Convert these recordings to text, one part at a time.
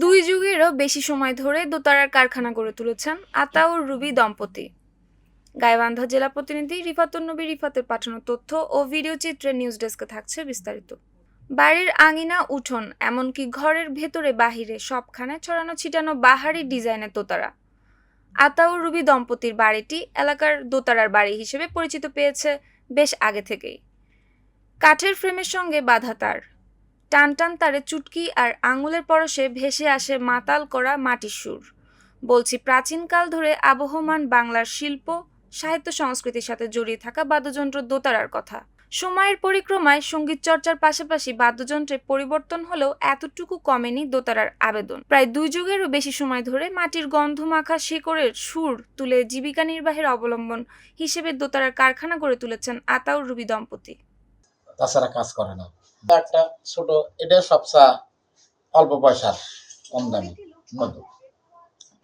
দুই যুগেরও বেশি সময় ধরে দোতারার কারখানা গড়ে তুলেছেন আতাউর রুবি দম্পতি। গাইবান্ধা জেলা প্রতিনিধি রিফাতুন নবী রিফাতের পাঠানো তথ্য ও ভিডিও চিত্রে নিউজ ডেস্কে থাকছে বিস্তারিত। বাড়ির আঙিনা উঠোন, এমনকি ঘরের ভেতরে বাহিরে সবখানে ছড়ানো ছিটানো বাহারি ডিজাইনের দোতারা। আতাউর রুবি দম্পতির বাড়িটি এলাকার দোতারার বাড়ি হিসেবে পরিচিত পেয়েছে বেশ আগে থেকেই। কাঠের ফ্রেমের সঙ্গে বাঁধা তার। টান টান তারে চুটকি আর আঙুলের পরশে ভেসে আসে মাতাল করা মাটির সুর। বলছি প্রাচীনকাল ধরে আবহমান বাংলার শিল্প, সাহিত্য সংস্কৃতির সাথে জড়িয়ে থাকা বাদ্যযন্ত্র দোতারার কথা। সময়ের পরিক্রমায় সংগীত চর্চার পাশাপাশি বাদ্যযন্ত্রে পরিবর্তন হলেও এতটুকু কমেনি দোতারার আবেদন। প্রায় দুই যুগেরও বেশি সময় ধরে মাটির গন্ধ মাখা শেকড়ের সুর তুলে জীবিকা নির্বাহের অবলম্বন হিসেবে দোতারার কারখানা গড়ে তুলেছেন আতাউর রুবি দম্পতি। তাছাড়া কাজ করে না। একটা ছোট, এটা অল্প পয়সার কম দামি মধু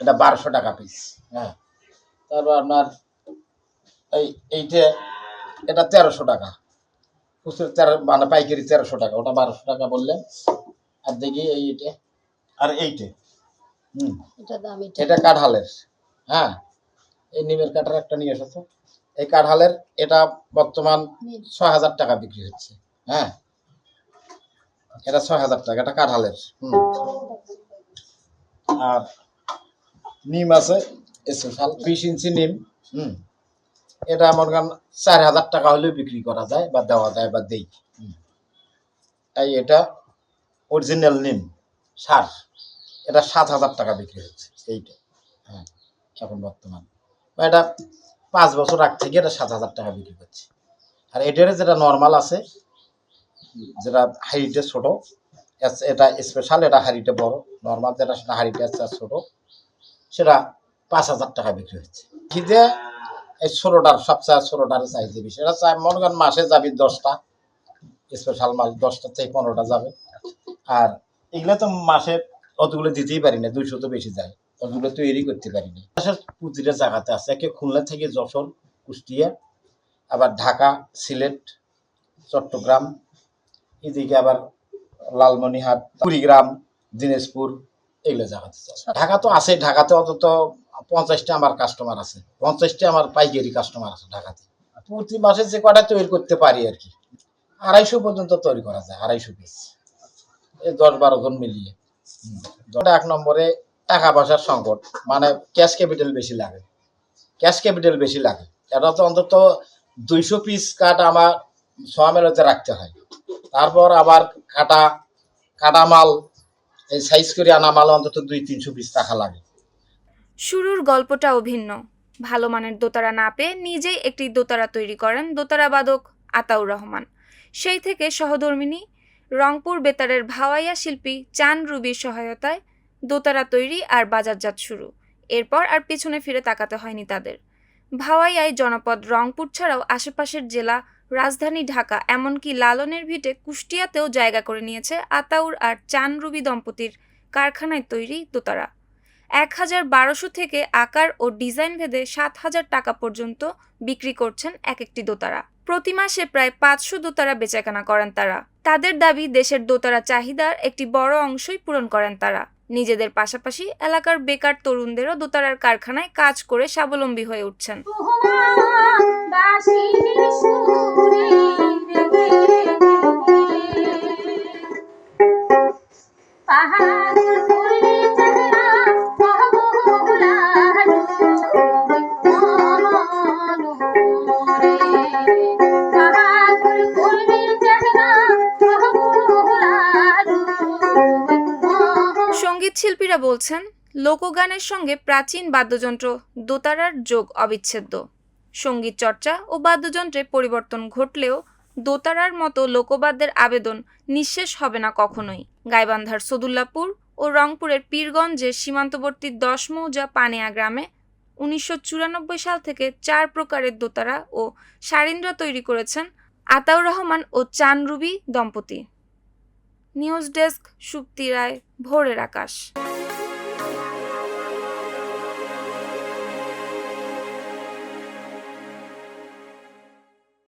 এটা বারোশো টাকা পিস হ্যাঁ। তারপর আপনার এই, এইটা, এটা তেরোশো টাকা। খুচরো তেরো মানে পাইকারি তেরোশো টাকা ওটা বারোশো টাকা বললেন। আর দেখি এই এটা। আর এইটা? হুম। এটা দাম এটা এটা কাঁঠালের। হ্যাঁ এই নিমের কাঠার একটা নিয়ে এসেছ। এই কাঁঠালের এটা বর্তমান ছয় হাজার টাকা বিক্রি হচ্ছে। হ্যাঁ এটা ছয় হাজার টাকা এটা কাঁঠালের। হুম। আর নিম আছে স্পেশাল বিশ ইঞ্চি নিম। হুম। এটা মনে করেন চার হাজার টাকা হলেও বিক্রি করা যায় বা দেওয়া যায় বা দেই। এই এটা অরিজিনাল নিম, সার। এটা সাত হাজার টাকা বিক্রি হচ্ছে, এইটা। হ্যাঁ এখন বর্তমান। বা এটা পাঁচ বছর আগ থেকে এটা সাত হাজার টাকা বিক্রি করছে। আর এটার যেটা নর্মাল আছে, যেটা হাড়িটা ছোট এটা স্পেশাল এটা হাড়িটা বড়। নর্মাল যেটা, সেটা হাড়িটা ছোট, সেটা পাঁচ হাজার টাকা বিক্রি হচ্ছে। খিদে এই ছোটোটার সবচেয়ে ষোলোটার চাইছে বেশি। এটা চাই মনে করেন মাসে যাবি দশটা স্পেশাল মাল দশটা থেকে পনেরোটা যাবে। আর এগুলো তো মাসে অতগুলো দিতেই পারি না দুইশো তো বেশি যায়। অতগুলো তৈরি করতে পারি না। দেশের প্রতিটা জায়গাতে আছে একে খুলনা থেকে যশোর কুষ্টিয়া আবার ঢাকা সিলেট চট্টগ্রাম এদিকে আবার লালমনিহাট কুড়িগ্রাম দিনাজপুর এগুলো জায়গাতে ঢাকা তো আছে ঢাকাতে অন্তত পঞ্চাশটা আমার কাস্টমার আছে, পঞ্চাশটা আমার পাইকারি কাস্টমার আছে ঢাকাতে। প্রতি মাসে যে কটা তৈরি করতে পারি আর কি, আড়াইশো পর্যন্ত তৈরি করা যায়, আড়াইশো পিস এই দশ বারো জন মিলিয়ে। এক নম্বরে টাকা পয়সার সংকট মানে ক্যাশ ক্যাপিটাল বেশি লাগে। ক্যাশ ক্যাপিটাল বেশি লাগে এটা তো অন্তত দুইশো পিস কাঠ আমার সোয়ামেলতে রাখতে হয়। তারপর আবার কাটা কাটা মাল, এই সাইজ করে আনা মাল অন্তত দুই, তিনশো পিস টাকা লাগে। শুরুর গল্পটা অভিন্ন। ভালো মানের দোতারা না পেয়ে নিজেই একটি দোতারা তৈরি করেন দোতারা বাদক আতাউর রহমান। সেই থেকে সহধর্মিনী, রংপুর বেতারের ভাওয়াইয়া শিল্পী চান রুবির সহায়তায় দোতারা তৈরি আর বাজারজাত শুরু। এরপর আর পিছনে ফিরে তাকাতে হয়নি তাদের। ভাওয়াইয়ায় জনপদ রংপুর ছাড়াও আশেপাশের জেলা, রাজধানী ঢাকা, এমনকি লালনের ভিটে কুষ্টিয়াতেও জায়গা করে নিয়েছে আতাউর আর চান রুবি দম্পতির কারখানায় তৈরি দোতারা। এক হাজার বারোশো থেকে আকার ও ডিজাইন ভেদে সাত হাজার টাকা পর্যন্ত বিক্রি করছেন এক একটি দোতারা। প্রতি মাসে প্রায় পাঁচশো দোতারা বেচাকেনা করেন তারা। তাদের দাবি, দেশের দোতারা চাহিদার একটি বড় অংশই পূরণ করেন তারা। নিজেদের পাশাপাশি এলাকার বেকার তরুণদেরও দোতারার কারখানায় কাজ করে স্বাবলম্বী হয়ে উঠছেন। সংগীত শিল্পীরা বলছেন, লোকগানের সঙ্গে প্রাচীন বাদ্যযন্ত্র, দোতারার যোগ অবিচ্ছেদ্য। সংগীত চর্চা ও বাদ্যযন্ত্রে পরিবর্তন ঘটলেও দোতারার মতো লোকবাদ্যের আবেদন নিঃশেষ হবে না কখনোই। গাইবান্ধার সদুল্লাপুর ও রংপুরের পীরগঞ্জের সীমান্তবর্তী দশ মৌজা পানিয়া গ্রামে উনিশশো চুরানব্বই সাল থেকে চার প্রকারের দোতারা ও সারিন্দ্রা তৈরি করেছেন আতাউর রহমান ও চান রুবি দম্পতি। নিউজ ডেস্ক সুক্তি রায় ভোরের আকাশ।